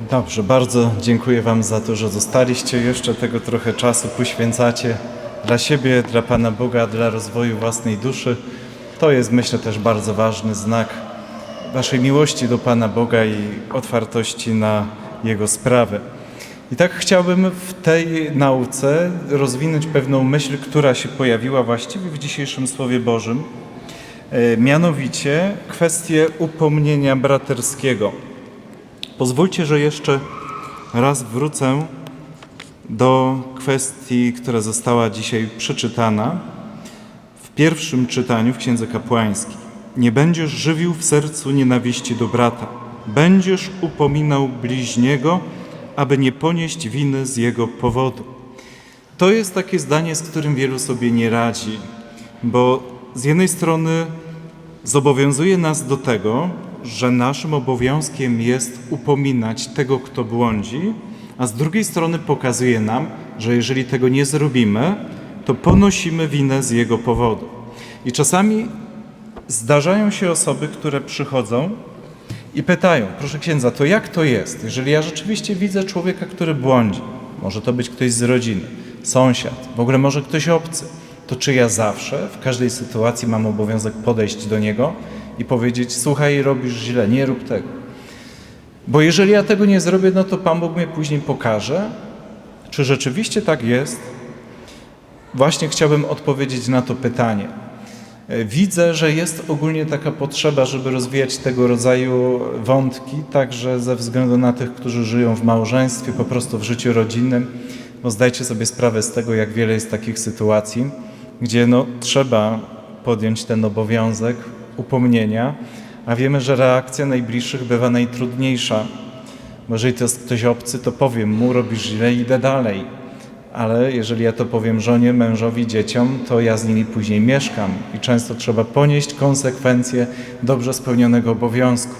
Dobrze, bardzo dziękuję Wam za to, że zostaliście. Jeszcze tego trochę czasu poświęcacie dla siebie, dla Pana Boga, dla rozwoju własnej duszy. To jest, myślę, też bardzo ważny znak Waszej miłości do Pana Boga i otwartości na Jego sprawy. I tak chciałbym w tej nauce rozwinąć pewną myśl, która się pojawiła właściwie w dzisiejszym Słowie Bożym, e, mianowicie kwestię upomnienia braterskiego. Pozwólcie, że jeszcze raz wrócę do kwestii, która została dzisiaj przeczytana w pierwszym czytaniu w Księdze Kapłańskiej. Nie będziesz żywił w sercu nienawiści do brata. Będziesz upominał bliźniego, aby nie ponieść winy z jego powodu. To jest takie zdanie, z którym wielu sobie nie radzi, bo z jednej strony zobowiązuje nas do tego, że naszym obowiązkiem jest upominać tego, kto błądzi, a z drugiej strony pokazuje nam, że jeżeli tego nie zrobimy, to ponosimy winę z jego powodu. I czasami zdarzają się osoby, które przychodzą i pytają, proszę księdza, to jak to jest, jeżeli ja rzeczywiście widzę człowieka, który błądzi, może to być ktoś z rodziny, sąsiad, w ogóle może ktoś obcy, to czy ja zawsze, w każdej sytuacji mam obowiązek podejść do niego i powiedzieć, słuchaj, robisz źle, nie rób tego. Bo jeżeli ja tego nie zrobię, no to Pan Bóg mnie później pokaże, czy rzeczywiście tak jest. Właśnie chciałbym odpowiedzieć na to pytanie. E, Widzę, że jest ogólnie taka potrzeba, żeby rozwijać tego rodzaju wątki, także ze względu na tych, którzy żyją w małżeństwie, po prostu w życiu rodzinnym, bo zdajcie sobie sprawę z tego, jak wiele jest takich sytuacji, gdzie no, trzeba podjąć ten obowiązek upomnienia, a wiemy, że reakcja najbliższych bywa najtrudniejsza. Jeżeli to jest ktoś obcy, to powiem mu, robisz źle, idę dalej. Ale jeżeli ja to powiem żonie, mężowi, dzieciom, to ja z nimi później mieszkam i często trzeba ponieść konsekwencje dobrze spełnionego obowiązku.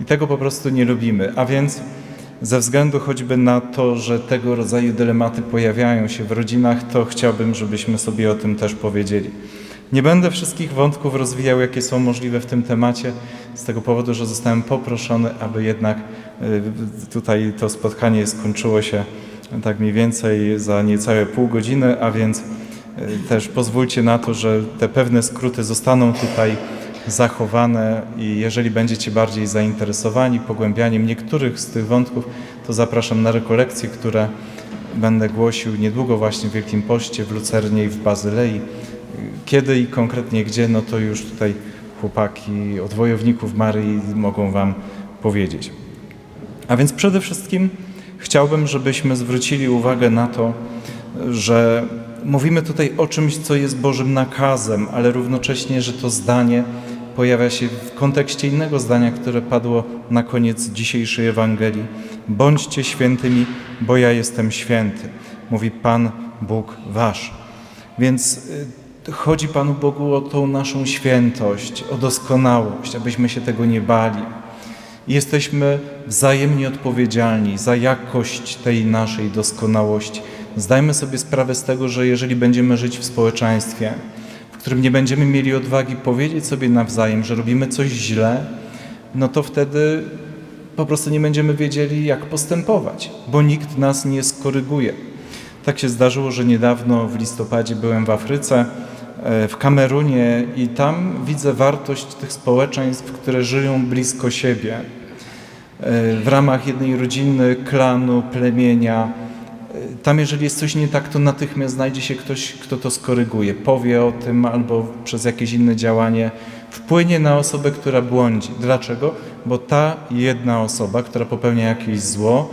I tego po prostu nie lubimy. A więc ze względu choćby na to, że tego rodzaju dylematy pojawiają się w rodzinach, to chciałbym, żebyśmy sobie o tym też powiedzieli. Nie będę wszystkich wątków rozwijał, jakie są możliwe w tym temacie, z tego powodu, że zostałem poproszony, aby jednak y, tutaj to spotkanie skończyło się tak mniej więcej za niecałe pół godziny, a więc y, też pozwólcie na to, że te pewne skróty zostaną tutaj zachowane i jeżeli będziecie bardziej zainteresowani pogłębianiem niektórych z tych wątków, to zapraszam na rekolekcje, które będę głosił niedługo właśnie w Wielkim Poście, w Lucernie i w Bazylei. Kiedy i konkretnie gdzie, no to już tutaj chłopaki od wojowników Maryi mogą Wam powiedzieć. A więc przede wszystkim chciałbym, żebyśmy zwrócili uwagę na to, że mówimy tutaj o czymś, co jest Bożym nakazem, ale równocześnie, że to zdanie pojawia się w kontekście innego zdania, które padło na koniec dzisiejszej Ewangelii. Bądźcie świętymi, bo ja jestem święty, mówi Pan Bóg Wasz. Więc y, chodzi Panu Bogu o tą naszą świętość, o doskonałość, abyśmy się tego nie bali. Jesteśmy wzajemnie odpowiedzialni za jakość tej naszej doskonałości. Zdajmy sobie sprawę z tego, że jeżeli będziemy żyć w społeczeństwie, w którym nie będziemy mieli odwagi powiedzieć sobie nawzajem, że robimy coś źle, no to wtedy po prostu nie będziemy wiedzieli, jak postępować, bo nikt nas nie skoryguje. Tak się zdarzyło, że niedawno w listopadzie byłem w Afryce, w Kamerunie i tam widzę wartość tych społeczeństw, które żyją blisko siebie, e, w ramach jednej rodziny, klanu, plemienia. E, Tam, jeżeli jest coś nie tak, to natychmiast znajdzie się ktoś, kto to skoryguje, powie o tym albo przez jakieś inne działanie wpłynie na osobę, która błądzi. Dlaczego? Bo ta jedna osoba, która popełnia jakieś zło,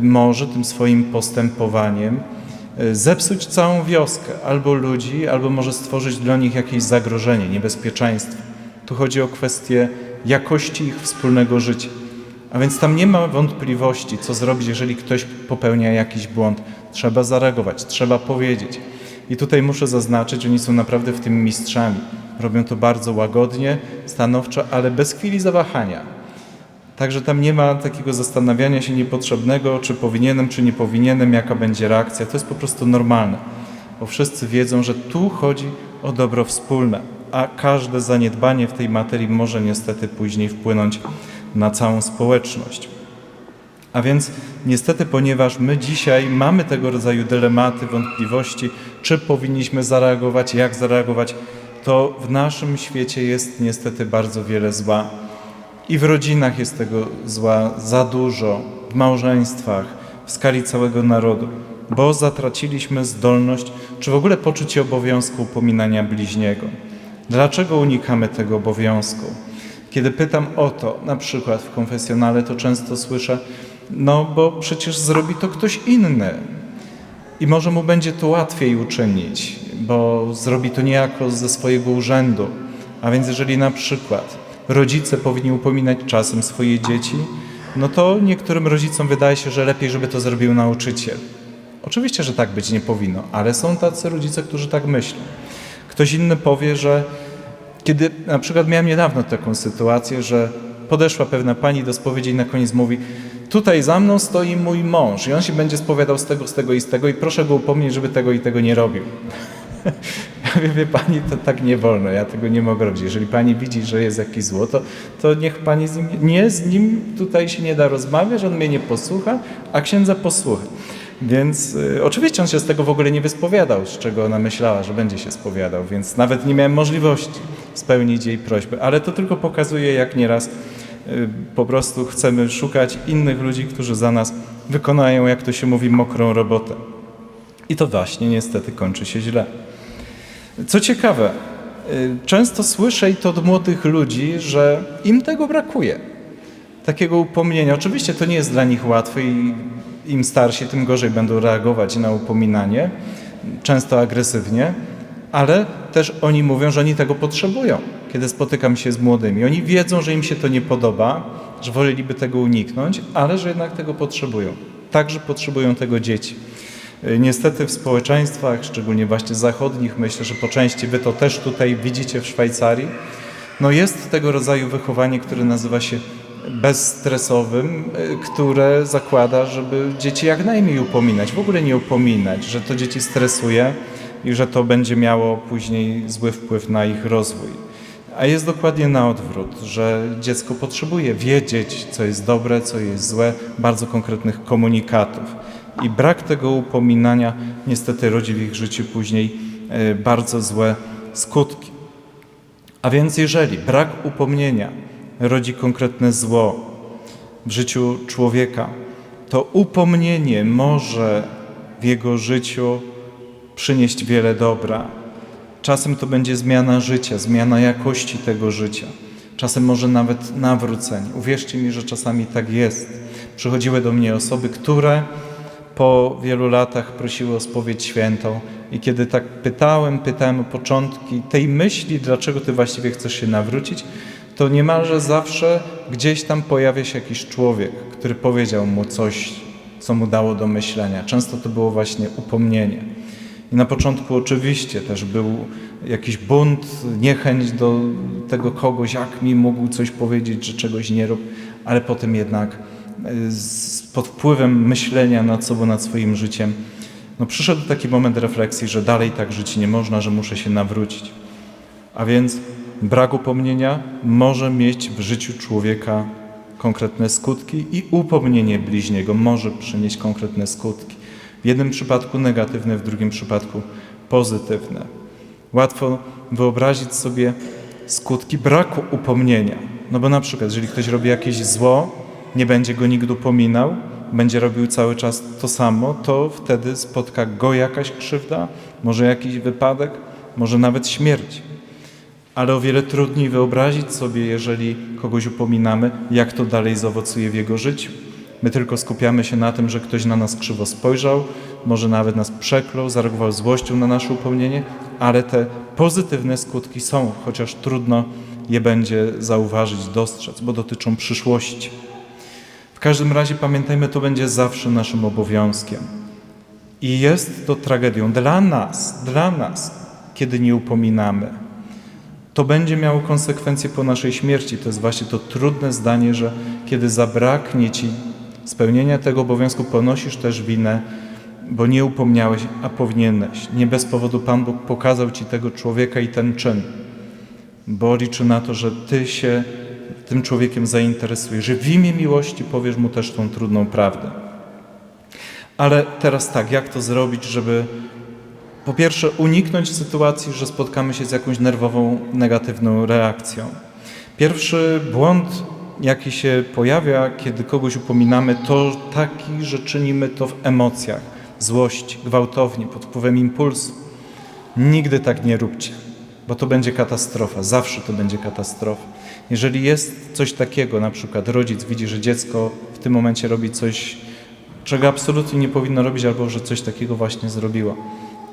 może tym swoim postępowaniem zepsuć całą wioskę albo ludzi, albo może stworzyć dla nich jakieś zagrożenie, niebezpieczeństwo. Tu chodzi o kwestię jakości ich wspólnego życia. A więc tam nie ma wątpliwości, co zrobić, jeżeli ktoś popełnia jakiś błąd. Trzeba zareagować, trzeba powiedzieć. I tutaj muszę zaznaczyć, oni są naprawdę w tym mistrzami. Robią to bardzo łagodnie, stanowczo, ale bez chwili zawahania. Także tam nie ma takiego zastanawiania się niepotrzebnego, czy powinienem, czy nie powinienem, jaka będzie reakcja. To jest po prostu normalne, bo wszyscy wiedzą, że tu chodzi o dobro wspólne, a każde zaniedbanie w tej materii może niestety później wpłynąć na całą społeczność. A więc niestety, ponieważ my dzisiaj mamy tego rodzaju dylematy, wątpliwości, czy powinniśmy zareagować, jak zareagować, to w naszym świecie jest niestety bardzo wiele zła. I w rodzinach jest tego zła za dużo, w małżeństwach, w skali całego narodu, bo zatraciliśmy zdolność, czy w ogóle poczucie obowiązku upominania bliźniego. Dlaczego unikamy tego obowiązku? Kiedy pytam o to, na przykład w konfesjonale, to często słyszę, no bo przecież zrobi to ktoś inny i może mu będzie to łatwiej uczynić, bo zrobi to niejako ze swojego urzędu. A więc jeżeli na przykład rodzice powinni upominać czasem swoje dzieci, no to niektórym rodzicom wydaje się, że lepiej, żeby to zrobił nauczyciel. Oczywiście, że tak być nie powinno, ale są tacy rodzice, którzy tak myślą. Ktoś inny powie, że kiedy na przykład miałem niedawno taką sytuację, że podeszła pewna pani do spowiedzi i na koniec mówi tutaj za mną stoi mój mąż i on się będzie spowiadał z tego, z tego i z tego i proszę go upomnieć, żeby tego i tego nie robił. Ja mówię, wie pani, to tak nie wolno, ja tego nie mogę robić. Jeżeli pani widzi, że jest jakieś zło, to, to niech pani z nim, nie, z nim tutaj się nie da rozmawiać, on mnie nie posłucha, a księdza posłucha. Więc y, oczywiście on się z tego w ogóle nie wyspowiadał, z czego ona myślała, że będzie się spowiadał, więc nawet nie miałem możliwości spełnić jej prośby. Ale to tylko pokazuje, jak nieraz y, po prostu chcemy szukać innych ludzi, którzy za nas wykonają, jak to się mówi, mokrą robotę. I to właśnie niestety kończy się źle. Co ciekawe, y, często słyszę i to od młodych ludzi, że im tego brakuje. Takiego upomnienia. Oczywiście to nie jest dla nich łatwe i im starsi, tym gorzej będą reagować na upominanie, często agresywnie, ale też oni mówią, że oni tego potrzebują, kiedy spotykam się z młodymi. Oni wiedzą, że im się to nie podoba, że woleliby tego uniknąć, ale że jednak tego potrzebują. Także potrzebują tego dzieci. Y, Niestety w społeczeństwach, szczególnie właśnie zachodnich, myślę, że po części wy to też tutaj widzicie w Szwajcarii, no jest tego rodzaju wychowanie, które nazywa się bezstresowym, y, które zakłada, żeby dzieci jak najmniej upominać, w ogóle nie upominać, że to dzieci stresuje i że to będzie miało później zły wpływ na ich rozwój. A jest dokładnie na odwrót, że dziecko potrzebuje wiedzieć, co jest dobre, co jest złe, bardzo konkretnych komunikatów. I brak tego upominania niestety rodzi w ich życiu później y, bardzo złe skutki. A więc jeżeli brak upomnienia rodzi konkretne zło w życiu człowieka, to upomnienie może w jego życiu przynieść wiele dobra. Czasem to będzie zmiana życia, zmiana jakości tego życia. Czasem może nawet nawrócenie. Uwierzcie mi, że czasami tak jest. Przychodziły do mnie osoby, które po wielu latach prosiły o spowiedź świętą i kiedy tak pytałem, pytałem o początki tej myśli, dlaczego ty właściwie chcesz się nawrócić, to niemalże zawsze gdzieś tam pojawia się jakiś człowiek, który powiedział mu coś, co mu dało do myślenia. Często to było właśnie upomnienie. I na początku oczywiście też był jakiś bunt, niechęć do tego kogoś, jak mi mógł coś powiedzieć, że czegoś nie rób, ale potem jednak z, pod wpływem myślenia nad sobą, nad swoim życiem, no przyszedł taki moment refleksji, że dalej tak żyć nie można, że muszę się nawrócić. A więc brak upomnienia może mieć w życiu człowieka konkretne skutki i upomnienie bliźniego może przynieść konkretne skutki. W jednym przypadku negatywne, w drugim przypadku pozytywne. Łatwo wyobrazić sobie skutki braku upomnienia. No bo na przykład, jeżeli ktoś robi jakieś zło, nie będzie go nigdy upominał, będzie robił cały czas to samo, to wtedy spotka go jakaś krzywda, może jakiś wypadek, może nawet śmierć. Ale o wiele trudniej wyobrazić sobie, jeżeli kogoś upominamy, jak to dalej zaowocuje w jego życiu. My tylko skupiamy się na tym, że ktoś na nas krzywo spojrzał, może nawet nas przeklął, zareagował złością na nasze upomnienie, ale te pozytywne skutki są, chociaż trudno je będzie zauważyć, dostrzec, bo dotyczą przyszłości. W każdym razie pamiętajmy, to będzie zawsze naszym obowiązkiem. I jest to tragedią dla nas, dla nas, kiedy nie upominamy. To będzie miało konsekwencje po naszej śmierci. To jest właśnie to trudne zdanie, że kiedy zabraknie ci spełnienia tego obowiązku, ponosisz też winę, bo nie upomniałeś, a powinieneś. Nie bez powodu Pan Bóg pokazał ci tego człowieka i ten czyn, bo liczy na to, że ty się tym człowiekiem zainteresujesz, że w imię miłości powiesz mu też tą trudną prawdę. Ale teraz tak, jak to zrobić, żeby po pierwsze uniknąć sytuacji, że spotkamy się z jakąś nerwową, negatywną reakcją. Pierwszy błąd, jaki się pojawia, kiedy kogoś upominamy, to taki, że czynimy to w emocjach, złości, gwałtownie, pod wpływem impulsu. Nigdy tak nie róbcie, bo to będzie katastrofa, zawsze to będzie katastrofa. Jeżeli jest coś takiego, na przykład rodzic widzi, że dziecko w tym momencie robi coś, czego absolutnie nie powinno robić, albo że coś takiego właśnie zrobiło,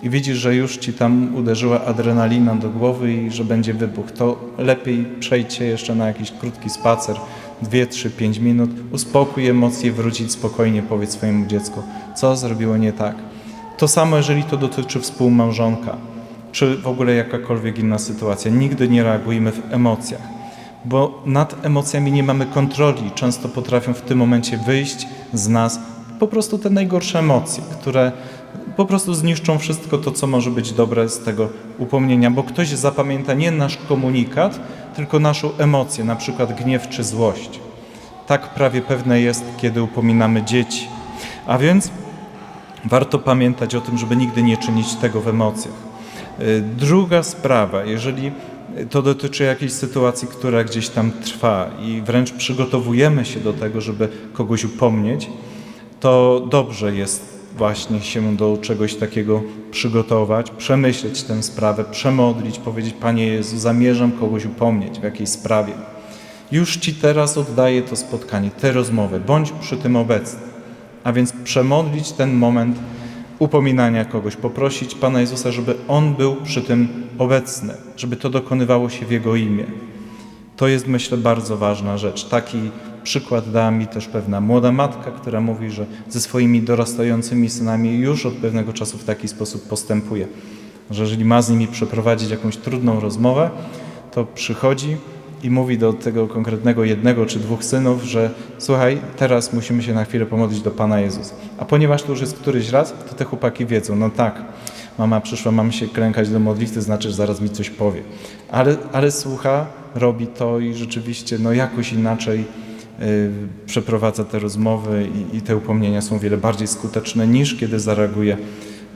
i widzisz, że już ci tam uderzyła adrenalina do głowy i że będzie wybuch, to lepiej przejdźcie jeszcze na jakiś krótki spacer, 2, 3, 5 minut, uspokój emocje, wrócić spokojnie, powiedz swojemu dziecku, co zrobiło nie tak. To samo, jeżeli to dotyczy współmałżonka, czy w ogóle jakakolwiek inna sytuacja. Nigdy nie reagujmy w emocjach, bo nad emocjami nie mamy kontroli. Często potrafią w tym momencie wyjść z nas po prostu te najgorsze emocje, które po prostu zniszczą wszystko to, co może być dobre z tego upomnienia, bo ktoś zapamięta nie nasz komunikat, tylko naszą emocję, na przykład gniew czy złość. Tak prawie pewne jest, kiedy upominamy dzieci. A więc warto pamiętać o tym, żeby nigdy nie czynić tego w emocjach. Y, Druga sprawa, jeżeli to dotyczy jakiejś sytuacji, która gdzieś tam trwa i wręcz przygotowujemy się do tego, żeby kogoś upomnieć, to dobrze jest właśnie się do czegoś takiego przygotować, przemyśleć tę sprawę, przemodlić, powiedzieć: Panie Jezu, zamierzam kogoś upomnieć w jakiejś sprawie. Już Ci teraz oddaję to spotkanie, tę rozmowę, bądź przy tym obecny. A więc przemodlić ten moment upominania kogoś, poprosić Pana Jezusa, żeby On był przy tym obecny, żeby to dokonywało się w Jego imię. To jest, myślę, bardzo ważna rzecz. Taki przykład dała mi też pewna młoda matka, która mówi, że ze swoimi dorastającymi synami już od pewnego czasu w taki sposób postępuje. Że jeżeli ma z nimi przeprowadzić jakąś trudną rozmowę, to przychodzi i mówi do tego konkretnego jednego czy dwóch synów, że słuchaj, teraz musimy się na chwilę pomodlić do Pana Jezusa. A ponieważ to już jest któryś raz, to te chłopaki wiedzą, no tak, mama przyszła, mam się klękać do modlitwy, znaczy, że zaraz mi coś powie. Ale, ale słucha, robi to i rzeczywiście no jakoś inaczej y, przeprowadza te rozmowy i, i te upomnienia są wiele bardziej skuteczne niż kiedy zareaguje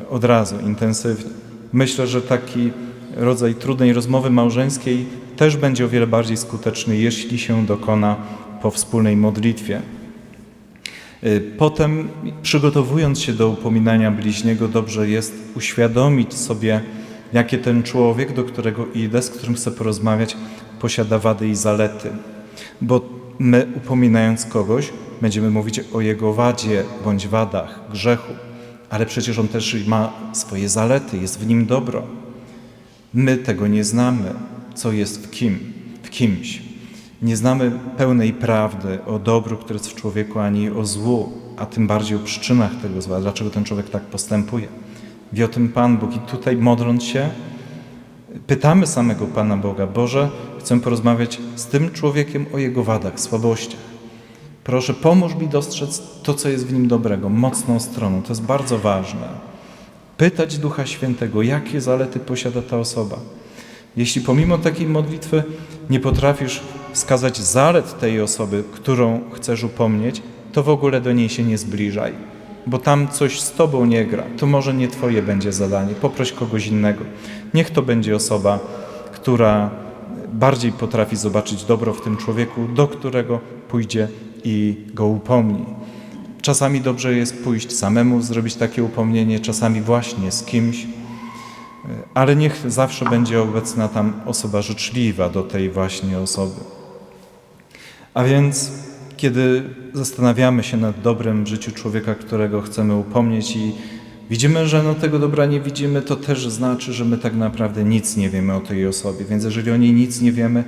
od razu, intensywnie. Myślę, że taki rodzaj trudnej rozmowy małżeńskiej też będzie o wiele bardziej skuteczny, jeśli się dokona po wspólnej modlitwie. Y, Potem, przygotowując się do upominania bliźniego, dobrze jest uświadomić sobie, jakie ten człowiek, do którego idę, z którym chcę porozmawiać, posiada wady i zalety. Bo my, upominając kogoś, będziemy mówić o jego wadzie bądź wadach, grzechu, ale przecież on też ma swoje zalety, jest w nim dobro. My tego nie znamy, co jest w kim, w kimś. Nie znamy pełnej prawdy o dobru, które jest w człowieku, ani o złu, a tym bardziej o przyczynach tego zła, dlaczego ten człowiek tak postępuje. Wie o tym Pan Bóg i tutaj modląc się, pytamy samego Pana Boga, Boże, chcę porozmawiać z tym człowiekiem o jego wadach, słabościach. Proszę, pomóż mi dostrzec to, co jest w nim dobrego, mocną stroną. To jest bardzo ważne. Pytać Ducha Świętego, jakie zalety posiada ta osoba. Jeśli pomimo takiej modlitwy nie potrafisz wskazać zalet tej osoby, którą chcesz upomnieć, to w ogóle do niej się nie zbliżaj, bo tam coś z tobą nie gra. To może nie twoje będzie zadanie. Poproś kogoś innego. Niech to będzie osoba, która bardziej potrafi zobaczyć dobro w tym człowieku, do którego pójdzie i go upomni. Czasami dobrze jest pójść samemu, zrobić takie upomnienie, czasami właśnie z kimś, ale niech zawsze będzie obecna tam osoba życzliwa do tej właśnie osoby. A więc, kiedy zastanawiamy się nad dobrem w życiu człowieka, którego chcemy upomnieć i widzimy, że no tego dobra nie widzimy, to też znaczy, że my tak naprawdę nic nie wiemy o tej osobie. Więc jeżeli o niej nic nie wiemy,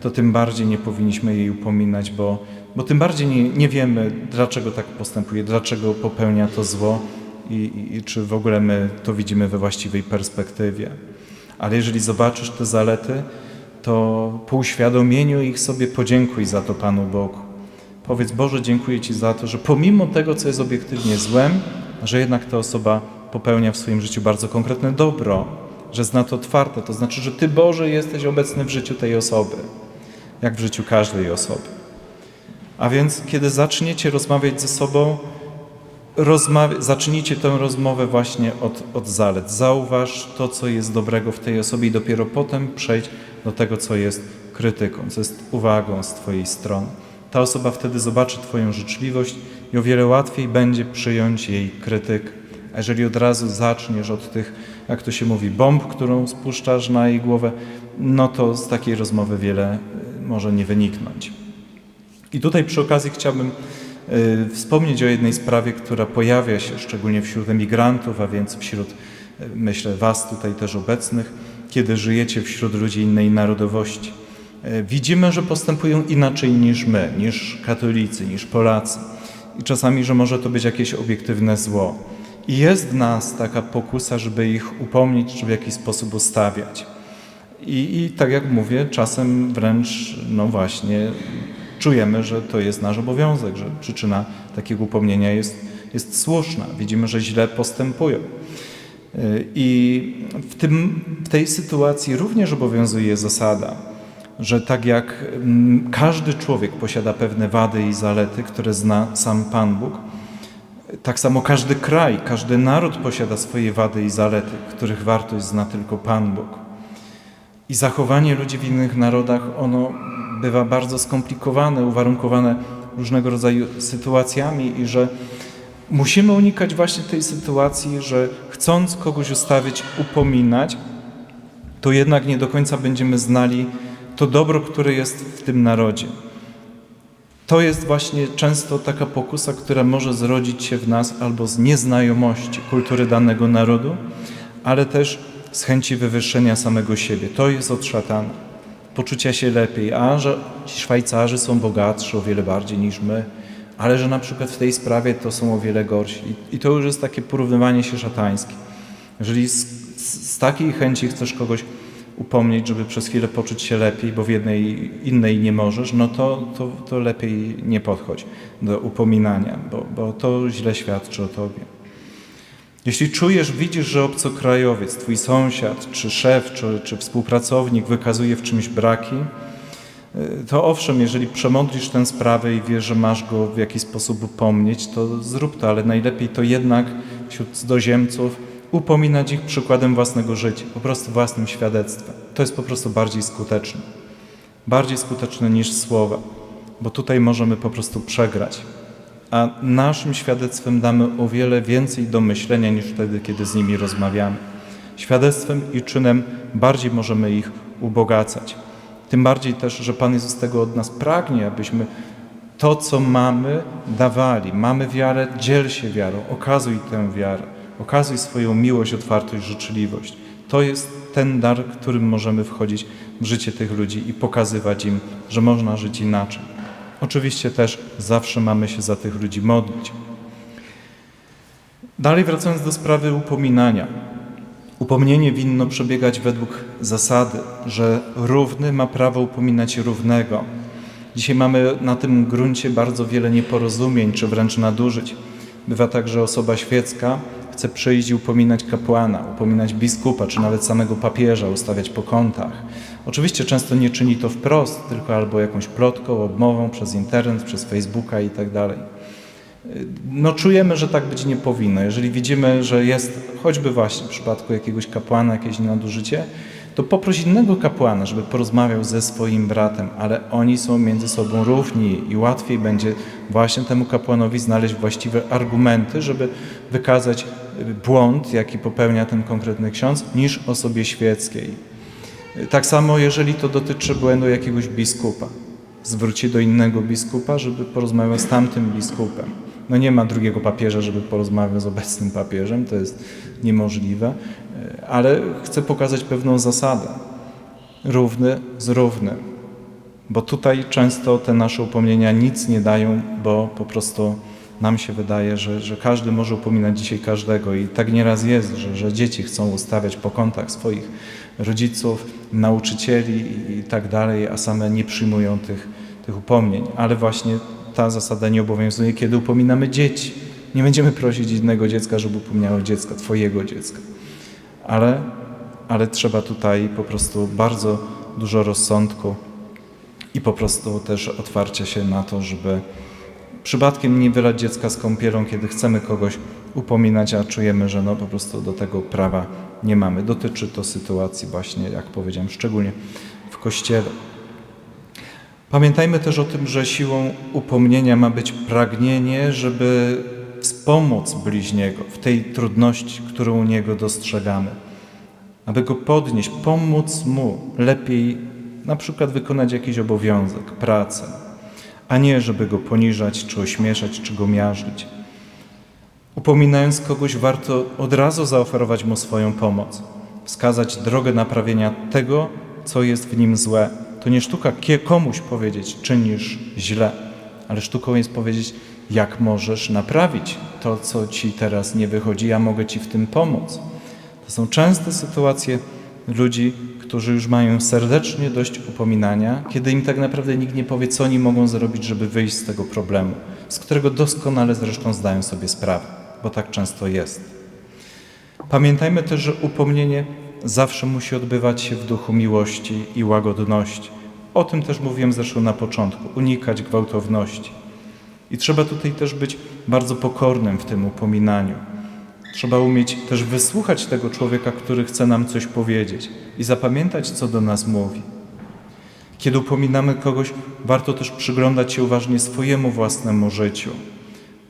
to tym bardziej nie powinniśmy jej upominać, bo, bo tym bardziej nie, nie wiemy, dlaczego tak postępuje, dlaczego popełnia to zło i, i, i czy w ogóle my to widzimy we właściwej perspektywie. Ale jeżeli zobaczysz te zalety, to po uświadomieniu ich sobie podziękuj za to Panu Bogu. Powiedz, Boże, dziękuję Ci za to, że pomimo tego, co jest obiektywnie złem, że jednak ta osoba popełnia w swoim życiu bardzo konkretne dobro, że zna to otwarte. To znaczy, że Ty, Boże, jesteś obecny w życiu tej osoby. jak w życiu każdej osoby. A więc, kiedy zaczniecie rozmawiać ze sobą, rozmawia, zacznijcie tę rozmowę właśnie od, od zalet. Zauważ to, co jest dobrego w tej osobie i dopiero potem przejdź do tego, co jest krytyką, co jest uwagą z Twojej strony. Ta osoba wtedy zobaczy Twoją życzliwość i o wiele łatwiej będzie przyjąć jej krytykę. A jeżeli od razu zaczniesz od tych, jak to się mówi, bomb, którą spuszczasz na jej głowę, no to z takiej rozmowy wiele y, może nie wyniknąć. I tutaj przy okazji chciałbym y, wspomnieć o jednej sprawie, która pojawia się szczególnie wśród emigrantów, a więc wśród, y, myślę, Was tutaj też obecnych, kiedy żyjecie wśród ludzi innej narodowości. Y, widzimy, że postępują inaczej niż my, niż katolicy, niż Polacy. I czasami, że może to być jakieś obiektywne zło. I jest w nas taka pokusa, żeby ich upomnieć, czy w jakiś sposób ustawiać. I, I tak jak mówię, czasem wręcz, no właśnie, czujemy, że to jest nasz obowiązek, że przyczyna takiego upomnienia jest, jest słuszna. Widzimy, że źle postępują. I w, tym, w tej sytuacji również obowiązuje zasada, że tak jak mm, każdy człowiek posiada pewne wady i zalety, które zna sam Pan Bóg, tak samo każdy kraj, każdy naród posiada swoje wady i zalety, których wartość zna tylko Pan Bóg. I zachowanie ludzi w innych narodach, ono bywa bardzo skomplikowane, uwarunkowane różnego rodzaju sytuacjami i że musimy unikać właśnie tej sytuacji, że chcąc kogoś ustawić, upominać, to jednak nie do końca będziemy znali to dobro, które jest w tym narodzie. To jest właśnie często taka pokusa, która może zrodzić się w nas albo z nieznajomości kultury danego narodu, ale też z chęci wywyższenia samego siebie. To jest od szatana. Poczucia się lepiej, a że ci Szwajcarzy są bogatsi o wiele bardziej niż my, ale że na przykład w tej sprawie to są o wiele gorsi. I to już jest takie porównywanie się szatańskie. Jeżeli z, z takiej chęci chcesz kogoś upomnieć, żeby przez chwilę poczuć się lepiej, bo w jednej innej nie możesz, no to, to, to lepiej nie podchodź do upominania, bo, bo to źle świadczy o tobie. Jeśli czujesz, widzisz, że obcokrajowiec, twój sąsiad, czy szef, czy, czy współpracownik wykazuje w czymś braki, to owszem, jeżeli przemodlisz tę sprawę i wiesz, że masz go w jakiś sposób upomnieć, to zrób to, ale najlepiej to jednak wśród cudzoziemców upominać ich przykładem własnego życia, po prostu własnym świadectwem. To jest po prostu bardziej skuteczne. Bardziej skuteczne niż słowa, bo tutaj możemy po prostu przegrać. A naszym świadectwem damy o wiele więcej do myślenia niż wtedy, kiedy z nimi rozmawiamy. Świadectwem i czynem bardziej możemy ich ubogacać. Tym bardziej też, że Pan Jezus tego od nas pragnie, abyśmy to, co mamy, dawali. Mamy wiarę, dziel się wiarą, okazuj tę wiarę. Okazuj swoją miłość, otwartość, życzliwość. To jest ten dar, którym możemy wchodzić w życie tych ludzi i pokazywać im, że można żyć inaczej. Oczywiście też zawsze mamy się za tych ludzi modlić. Dalej wracając do sprawy upominania. Upomnienie winno przebiegać według zasady, że równy ma prawo upominać równego. Dzisiaj mamy na tym gruncie bardzo wiele nieporozumień czy wręcz nadużyć. Bywa tak, że osoba świecka chce przyjść i upominać kapłana, upominać biskupa, czy nawet samego papieża, ustawiać po kątach. Oczywiście często nie czyni to wprost, tylko albo jakąś plotką, obmową przez internet, przez Facebooka i tak. No czujemy, że tak być nie powinno. Jeżeli widzimy, że jest choćby właśnie w przypadku jakiegoś kapłana jakieś nadużycie, to poproś innego kapłana, żeby porozmawiał ze swoim bratem, ale oni są między sobą równi i łatwiej będzie właśnie temu kapłanowi znaleźć właściwe argumenty, żeby wykazać błąd, jaki popełnia ten konkretny ksiądz, niż osobie świeckiej. Tak samo, jeżeli to dotyczy błędu jakiegoś biskupa. Zwróci do innego biskupa, żeby porozmawiał z tamtym biskupem. No nie ma drugiego papieża, żeby porozmawiał z obecnym papieżem, to jest niemożliwe, ale chcę pokazać pewną zasadę. Równy z równym. Bo tutaj często te nasze upomnienia nic nie dają, bo po prostu nam się wydaje, że, że każdy może upominać dzisiaj każdego i tak nieraz jest, że, że dzieci chcą ustawiać po kątach swoich rodziców, nauczycieli i, tak dalej, a same nie przyjmują tych, tych upomnień. Ale właśnie ta zasada nie obowiązuje, kiedy upominamy dzieci. Nie będziemy prosić innego dziecka, żeby upominało dziecka, twojego dziecka. Ale, ale trzeba tutaj po prostu bardzo dużo rozsądku i po prostu też otwarcia się na to, żeby przypadkiem nie wylać dziecka z kąpielą, kiedy chcemy kogoś upominać, a czujemy, że no po prostu do tego prawa nie mamy. Dotyczy to sytuacji właśnie, jak powiedziałem, szczególnie w Kościele. Pamiętajmy też o tym, że siłą upomnienia ma być pragnienie, żeby wspomóc bliźniego w tej trudności, którą u niego dostrzegamy, aby go podnieść, pomóc mu lepiej na przykład wykonać jakiś obowiązek, pracę, a nie żeby go poniżać, czy ośmieszać, czy go miażdżyć. Upominając kogoś, warto od razu zaoferować mu swoją pomoc, wskazać drogę naprawienia tego, co jest w nim złe. To nie sztuka komuś powiedzieć, czynisz źle, ale sztuką jest powiedzieć, jak możesz naprawić to, co ci teraz nie wychodzi, ja mogę ci w tym pomóc. To są częste sytuacje ludzi, którzy już mają serdecznie dość upominania, kiedy im tak naprawdę nikt nie powie, co oni mogą zrobić, żeby wyjść z tego problemu, z którego doskonale zresztą zdają sobie sprawę, bo tak często jest. Pamiętajmy też, że upomnienie zawsze musi odbywać się w duchu miłości i łagodności. O tym też mówiłem zresztą na początku unikać gwałtowności. I trzeba tutaj też być bardzo pokornym w tym upominaniu. Trzeba umieć też wysłuchać tego człowieka, który chce nam coś powiedzieć i zapamiętać, co do nas mówi. Kiedy upominamy kogoś, warto też przyglądać się uważnie swojemu własnemu życiu.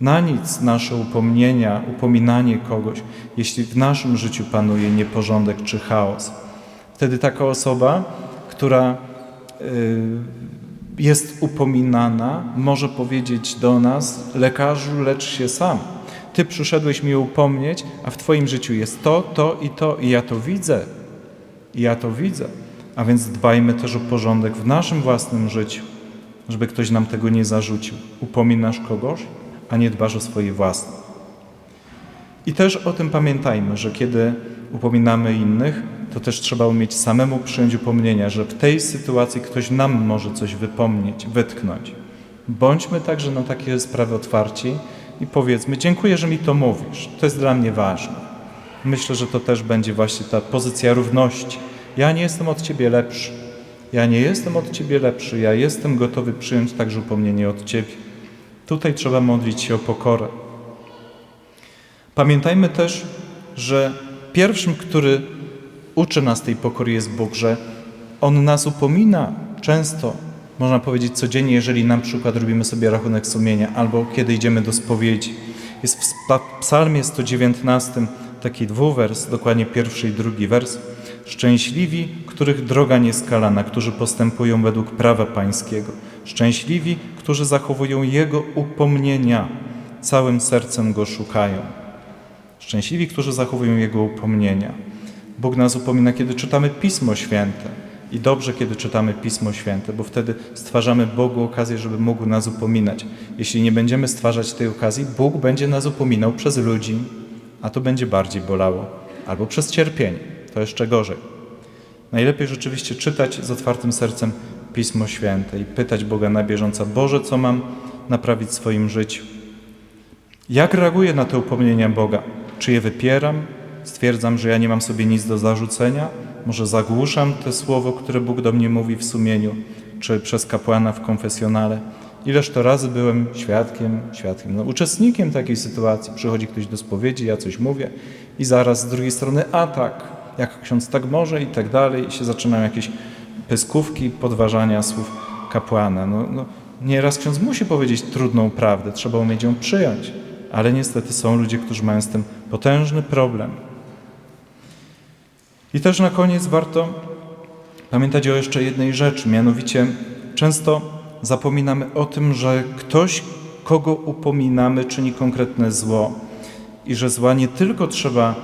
Na nic nasze upomnienia, upominanie kogoś, jeśli w naszym życiu panuje nieporządek czy chaos. Wtedy taka osoba, która y, jest upominana, może powiedzieć do nas: Lekarzu, lecz się sam. Ty przyszedłeś mnie upomnieć, a w Twoim życiu jest to, to i to, i ja to widzę. I ja to widzę. A więc dbajmy też o porządek w naszym własnym życiu, żeby ktoś nam tego nie zarzucił. Upominasz kogoś, a nie dbasz o swoje własne. I też o tym pamiętajmy, że kiedy upominamy innych, to też trzeba umieć samemu przyjąć upomnienia, że w tej sytuacji ktoś nam może coś wypomnieć, wytknąć. Bądźmy także na takie sprawy otwarci i powiedzmy: Dziękuję, że mi to mówisz. To jest dla mnie ważne. Myślę, że to też będzie właśnie ta pozycja równości. Ja nie jestem od ciebie lepszy. Ja nie jestem od ciebie lepszy. Ja jestem gotowy przyjąć także upomnienie od ciebie. Tutaj trzeba modlić się o pokorę. Pamiętajmy też, że pierwszym, który uczy nas tej pokory jest Bóg, że On nas upomina często, można powiedzieć codziennie, jeżeli na przykład robimy sobie rachunek sumienia albo kiedy idziemy do spowiedzi. Jest w psalmie 119 taki dwuwers, dokładnie pierwszy i drugi wers. Szczęśliwi, których droga nieskalana, którzy postępują według prawa pańskiego. Szczęśliwi, którzy zachowują Jego upomnienia, całym sercem Go szukają. Szczęśliwi, którzy zachowują Jego upomnienia. Bóg nas upomina, kiedy czytamy Pismo Święte. I dobrze, kiedy czytamy Pismo Święte, bo wtedy stwarzamy Bogu okazję, żeby mógł nas upominać. Jeśli nie będziemy stwarzać tej okazji, Bóg będzie nas upominał przez ludzi, a to będzie bardziej bolało. Albo przez cierpienie, to jeszcze gorzej. Najlepiej rzeczywiście czytać z otwartym sercem Pismo Święte i pytać Boga na bieżąco, Boże, co mam naprawić w swoim życiu? Jak reaguję na te upomnienia Boga? Czy je wypieram? Stwierdzam, że ja nie mam sobie nic do zarzucenia? Może zagłuszam te słowo, które Bóg do mnie mówi w sumieniu, czy przez kapłana w konfesjonale? Ileż to razy byłem świadkiem, świadkiem, no, uczestnikiem takiej sytuacji. Przychodzi ktoś do spowiedzi, ja coś mówię i zaraz z drugiej strony atak, jak ksiądz tak może i tak dalej i się zaczynają jakieś pyskówki, podważania słów kapłana. No, no, nieraz ksiądz musi powiedzieć trudną prawdę, trzeba umieć ją przyjąć, ale niestety są ludzie, którzy mają z tym potężny problem. I też na koniec warto pamiętać o jeszcze jednej rzeczy, mianowicie często zapominamy o tym, że ktoś, kogo upominamy, czyni konkretne zło i że zła nie tylko trzeba,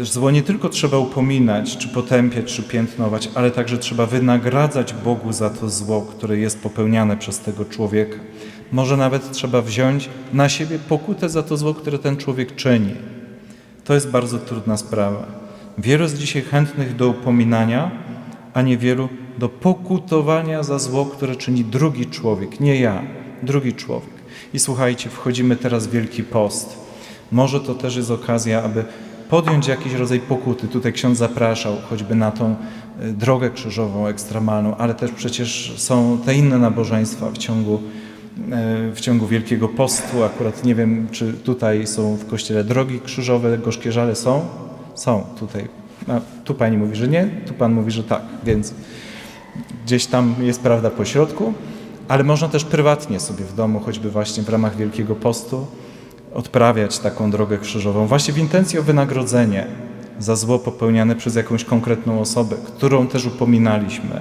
y, zło nie tylko trzeba upominać, czy potępiać, czy piętnować, ale także trzeba wynagradzać Bogu za to zło, które jest popełniane przez tego człowieka. Może nawet trzeba wziąć na siebie pokutę za to zło, które ten człowiek czyni. To jest bardzo trudna sprawa. Wielu jest dzisiaj chętnych do upominania, a niewielu do pokutowania za zło, które czyni drugi człowiek, nie ja, drugi człowiek. I słuchajcie, wchodzimy teraz w Wielki Post. Może to też jest okazja, aby podjąć jakiś rodzaj pokuty. Tutaj ksiądz zapraszał choćby na tą y, drogę krzyżową ekstremalną, ale też przecież są te inne nabożeństwa w ciągu, y, w ciągu Wielkiego Postu. Akurat nie wiem, czy tutaj są w kościele drogi krzyżowe, gorzkie żale są? Są tutaj. A tu pani mówi, że nie, tu pan mówi, że tak, więc gdzieś tam jest prawda po środku, ale można też prywatnie sobie w domu, choćby właśnie w ramach Wielkiego Postu, odprawiać taką drogę krzyżową, właśnie w intencji o wynagrodzenie za zło popełniane przez jakąś konkretną osobę, którą też upominaliśmy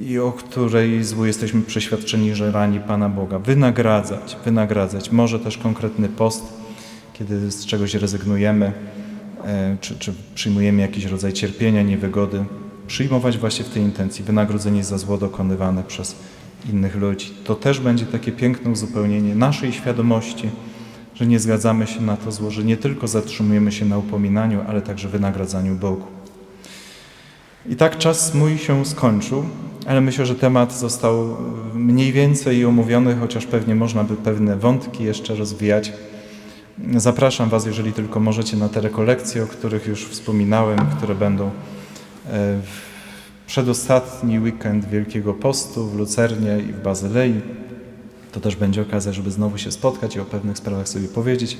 i o której złu jesteśmy przeświadczeni, że rani Pana Boga. Wynagradzać, wynagradzać. Może też konkretny post, kiedy z czegoś rezygnujemy, czy, czy przyjmujemy jakiś rodzaj cierpienia, niewygody, przyjmować właśnie w tej intencji wynagrodzenie za zło dokonywane przez innych ludzi. To też będzie takie piękne uzupełnienie naszej świadomości, że nie zgadzamy się na to zło, że nie tylko zatrzymujemy się na upominaniu, ale także wynagradzaniu Bogu. I tak czas mój się skończył, ale myślę, że temat został mniej więcej omówiony, chociaż pewnie można by pewne wątki jeszcze rozwijać. Zapraszam Was, jeżeli tylko możecie, na te rekolekcje, o których już wspominałem, które będą e, w przedostatni weekend Wielkiego Postu w Lucernie i w Bazylei. To też będzie okazja, żeby znowu się spotkać i o pewnych sprawach sobie powiedzieć.